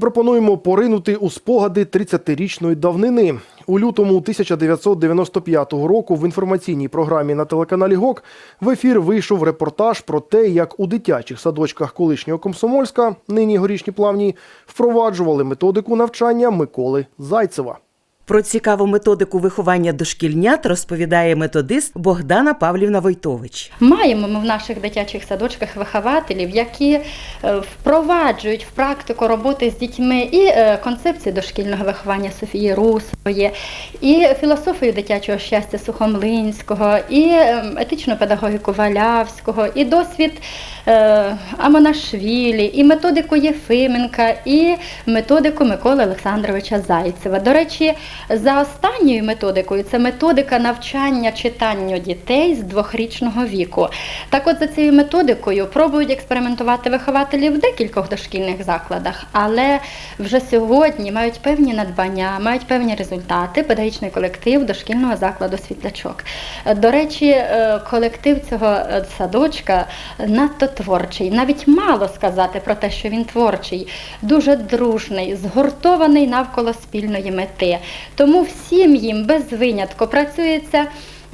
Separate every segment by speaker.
Speaker 1: Пропонуємо поринути у спогади 30-річної давнини. У лютому 1995 року в інформаційній програмі на телеканалі ГОК в ефір вийшов репортаж про те, як у дитячих садочках колишнього Комсомольська, нині горішні плавні, впроваджували методику навчання Миколи Зайцева.
Speaker 2: Про цікаву методику виховання дошкільнят розповідає методист Богдана Павлівна Войтович.
Speaker 3: Маємо ми в наших дитячих садочках вихователів, які е, впроваджують в практику роботи з дітьми і е, концепції дошкільного виховання Софії Русової, і філософію дитячого щастя Сухомлинського, і е, етичну педагогіку Валявського, і досвід Амонашвілі, і методику Єфименка, і методику Миколи Олександровича Зайцева. До речі, за останньою методикою це методика навчання читанню дітей з двохрічного віку. Так от за цією методикою пробують експериментувати вихователі в декількох дошкільних закладах, але вже сьогодні мають певні надбання, мають певні результати педагогічний колектив дошкільного закладу Світлячок. До речі, е, колектив цього е, садочка надто творчий. Навіть мало сказати про те, що він творчий, дуже дружний, згуртований навколо спільної мети. Тому всім їм без винятку працюється.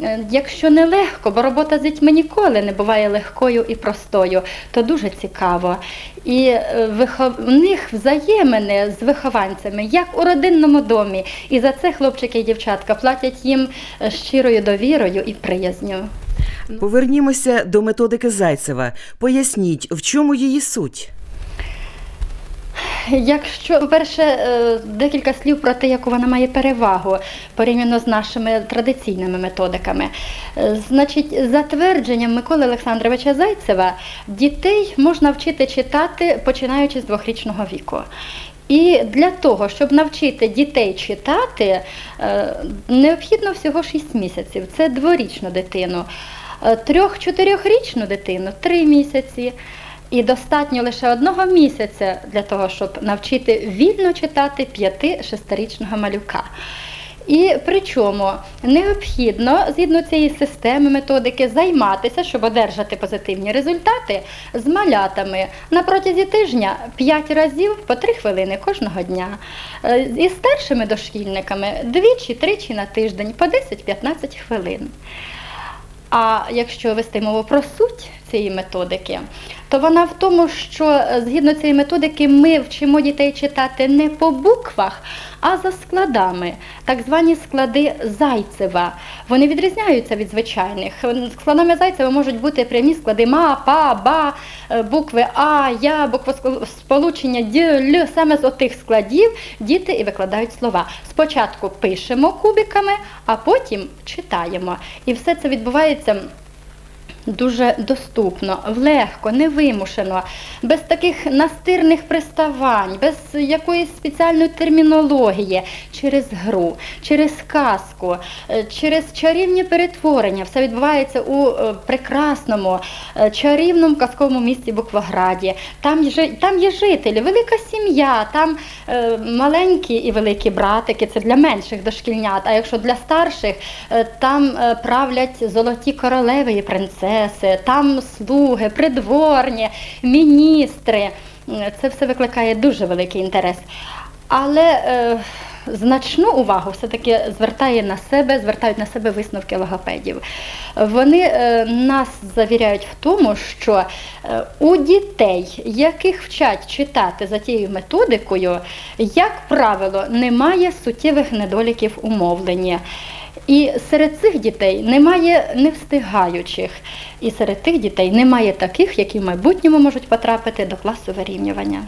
Speaker 3: е, Якщо не легко, бо робота з дітьми ніколи не буває легкою і простою, то дуже цікаво. І е, в них взаємини з вихованцями, як у родинному домі. І за це хлопчики і дівчатка платять їм е, щирою довірою і приязню.
Speaker 2: Повернімося до методики Зайцева. Поясніть, в чому її суть.
Speaker 3: Якщо, по-перше, е, декілька слів про те, яку вона має перевагу порівняно з нашими традиційними методиками. Е, Значить, за твердженням Миколи Олександровича Зайцева, дітей можна вчити читати починаючи з двохрічного віку. І для того, щоб навчити дітей читати, е, необхідно всього 6 місяців. Це дворічну дитину. Трьох-чотирьохрічну дитину 3 місяці. І достатньо лише одного місяця для того, щоб навчити вільно читати 5-6-річного малюка. І причому необхідно згідно цієї системи методики займатися, щоб одержати позитивні результати з малятами на протязі тижня 5 разів по 3 хвилини кожного дня. Е, І старшими дошкільниками двічі-тричі на тиждень по 10-15 хвилин. А якщо вести мову про суть цієї методики, то вона в тому, що е, згідно цієї методики ми вчимо дітей читати не по буквах, а за складами, так звані склади Зайцева. Вони відрізняються від звичайних. Складами Зайцева можуть бути прямі склади ма, па, ба, е, букви А, Я, буквосполучення Д, Л. Саме з отих складів діти і викладають слова. Спочатку пишемо кубиками, а потім читаємо. І все це відбувається. Дуже доступно, легко, невимушено, без таких настирних приставань, без якоїсь спеціальної термінології, через гру, через казку, е, через чарівні перетворення. Все відбувається у е, прекрасному, е, чарівному казковому місті Буквограді. Там, жи- там є жителі, велика сім'я, там маленькі і великі братики, це для менших дошкільнят. А якщо для старших, там правлять золоті королеви і принцеси, там слуги, придворні, міністри. Це все викликає дуже великий інтерес. Але е, значну увагу все-таки звертає на себе, звертають на себе висновки логопедів. Вони е, нас завіряють в тому, що е, у дітей, яких вчать читати за тією методикою, як правило, немає суттєвих недоліків у мовленні. І серед цих дітей немає невстигаючих, і серед тих дітей немає таких, які в майбутньому можуть потрапити до класу вирівнювання.